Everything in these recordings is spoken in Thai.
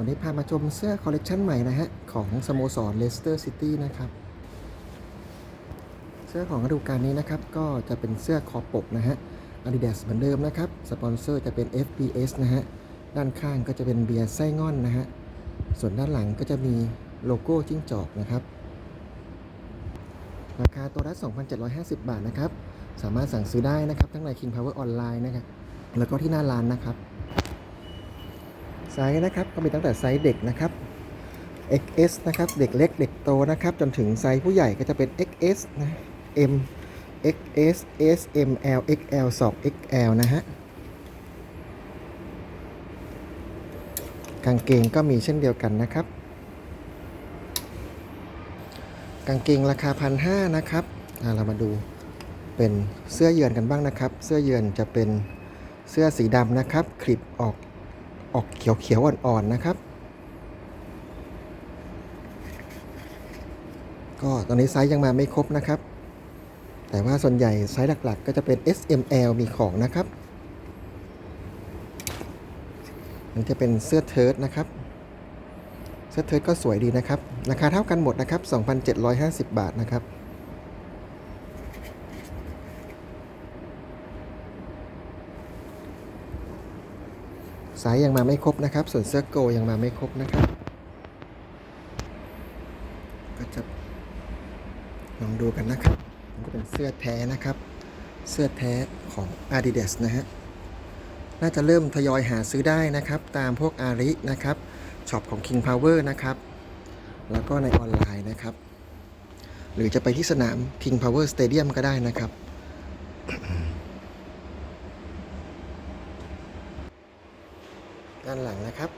วันนี้พามาชมเสื้อคอลเลกชันใหม่นะฮะ ของสโมสรเลสเตอร์ซิตี้นะครับ เสื้อของฤดูกาลนี้นะครับ ก็จะเป็นเสื้อคอปกนะฮะ Adidas เหมือนเดิมนะครับ สปอนเซอร์จะเป็น FPS นะฮะ ด้านข้างก็จะเป็นเบียร์ไส้งอนนะฮะ ส่วนด้านหลังก็จะมีโลโก้จิ้งจอกนะครับ ราคาตัวละ 2,750 บาทนะครับ สามารถสั่งซื้อได้นะครับ ทั้งใน King Power ออนไลน์นะครับ แล้วก็ที่หน้าร้านนะครับ ไซส์นะครับ ก็มีตั้งแต่ไซส์เด็กนะครับ XS นะครับเด็กเล็กเด็กโตนะครับ จนถึงไซส์ผู้ใหญ่ก็จะเป็น XS นะ M XS S M L XL 2 XL นะฮะกางเกงก็มีเช่นเดียวกันนะครับ กางเกงราคาพันห้านะครับอ่าเรามาดูเป็นเสื้อเยือนกันบ้างนะครับ เสื้อเยือนจะเป็นเสื้อสีดำนะครับคลิปออก ออกเขียวๆอ่อนๆนะครับ ก็ตอนนี้ไซส์ยังมาไม่ครบนะครับ แต่ว่าส่วนใหญ่ไซส์หลักๆ ก็จะเป็น S M L มีของนะครับมันจะเป็นเสื้อเชิ้ตนะครับ เสื้อเชิ้ตก็สวยดีนะครับ ราคาเท่ากันหมดนะครับ 2,750 บาทนะครับ สายยังมาไม่ครบนะครับ ส่วนเสื้อโกยังมาไม่ครบนะครับ ก็จะลองดูกันนะครับมันจะเป็นเสื้อแท้นะครับ เสื้อแท้ของ Adidas นะฮะน่าจะเริ่มทยอยหาซื้อได้นะครับ ตามพวกอารินะครับช็อปของ King Power นะครับ แล้วก็ในออนไลน์นะครับ หรือจะไปที่สนาม King Power Stadium ก็ได้นะครับ ด้านหลังนะครับ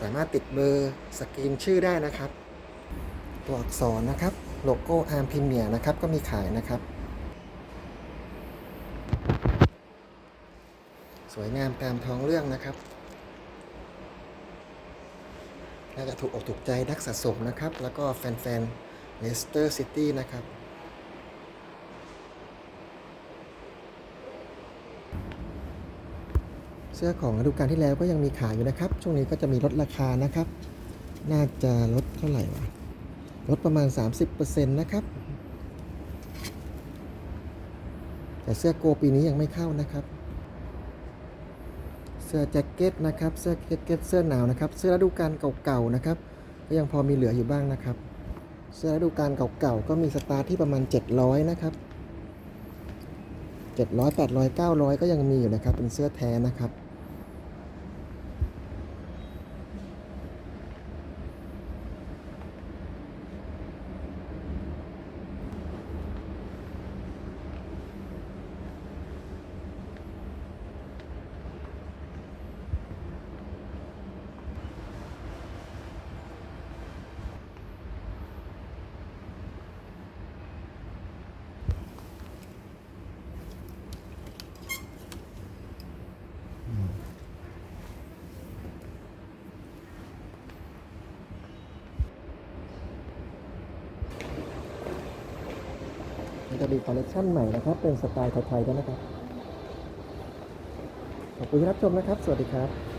สามารถติดเบอร์สกรีนชื่อได้นะครับ ตัวอักษรนะครับ โลโก้อาร์มพิเมียนะครับ ก็มีขายนะครับ สวยงามตามท้องเรื่องนะครับน่าจะถูกอกถูกใจนักสะสมนะครับ แล้วก็แฟนๆเลสเตอร์ซิตี้นะครับ เสื้อของฤดูกาลที่แล้วก็ยังมีขายอยู่นะครับ ช่วงนี้ก็จะมีลดราคานะครับ น่าจะลดเท่าไหร่วะ ลดประมาณ 30%นะครับ แต่เสื้อโกปีนี้ยังไม่เข้านะครับ เสื้อแจ็คเก็ตนะครับ เสื้อแจ็คเก็ต เสื้อหนาวนะครับ เสื้อฤดูกาลเก่าๆนะครับ ก็ยังพอมีเหลืออยู่บ้างนะครับ เสื้อฤดูกาลเก่าๆก็มีสตาร์ทที่ประมาณ 700 นะครับ700 800 900 ก็ยังมีอยู่นะครับ เป็นเสื้อแท้นะครับ จะมีคอลเลคชันใหม่นะครับ เป็นสไตล์ไทยๆด้วยนะครับ ขอบคุณที่รับชมนะครับ สวัสดีครับ